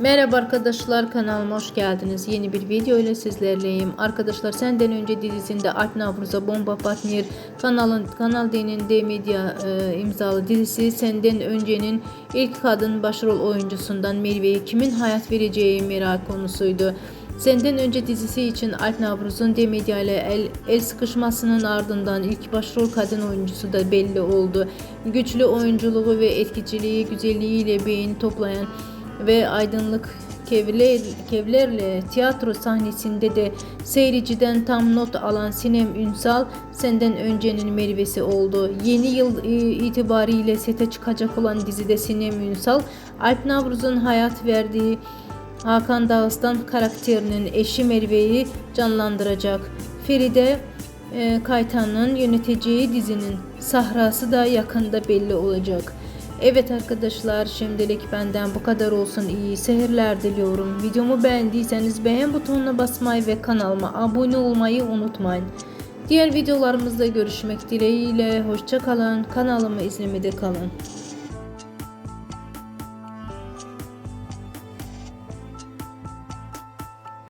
Merhaba arkadaşlar kanalıma hoş geldiniz. Yeni bir video ile sizlerleyim. Arkadaşlar senden önce dizisinde Alp Navruz'a bomba partner kanalın Kanal D'nin D Medya e, imzalı dizisi Senden Önce'nin ilk kadın başrol oyuncusundan Merve'ye kimin hayat vereceği merak konusuydu. Senden önce dizisi için Alp Navruz'un D Medya ile el, el sıkışmasının ardından ilk başrol kadın oyuncusu da belli oldu. Güçlü oyunculuğu ve etkiciliği güzelliğiyle beğeni toplayan ve aydınlık kevler, kevlerle tiyatro sahnesinde de seyirciden tam not alan Sinem Ünsal senden öncenin Mervesi oldu. Yeni yıl e, itibariyle sete çıkacak olan dizide Sinem Ünsal, Alp Navruz'un hayat verdiği Hakan Dağıstan karakterinin eşi Merve'yi canlandıracak. Feride e, Kaytan'ın yöneteceği dizinin sahrası da yakında belli olacak. Evet arkadaşlar şimdilik benden bu kadar olsun. İyi seyirler diliyorum. Videomu beğendiyseniz beğen butonuna basmayı ve kanalıma abone olmayı unutmayın. Diğer videolarımızda görüşmek dileğiyle. Hoşçakalın. Kanalımı izlemede kalın.